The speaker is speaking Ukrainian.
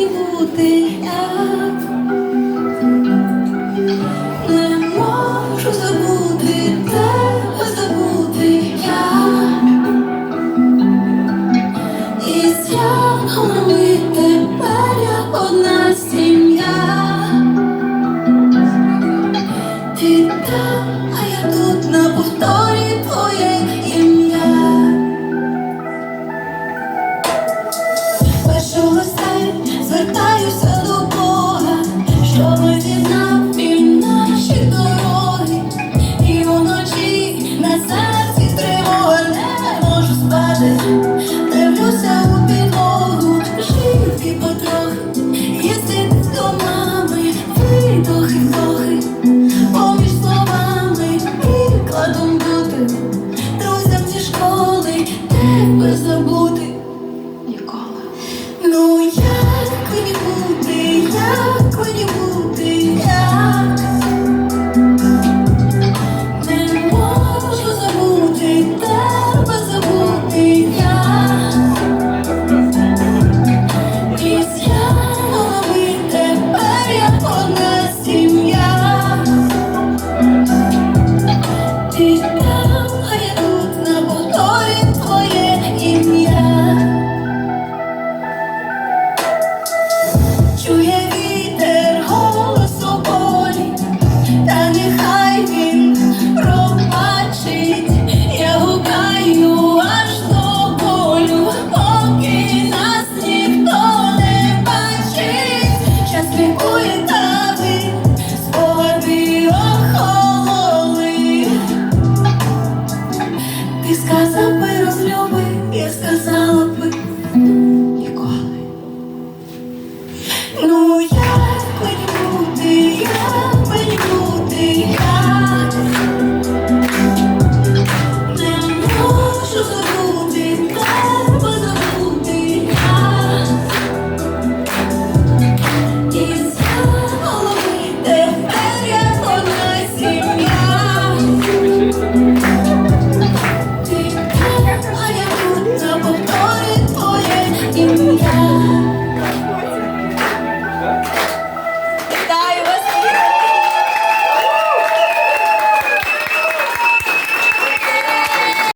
бути я не можу забути тебе, забути я і святом ми одна сім'я. Дивлюся у підлогу, жити потрохи, їздити до мами, видохи, вдохи, поміж словами, прикладом бути, друзям зі школи, тебе забути. Ніколи. Ну як мені бути розлюби, я сказала б. กินยา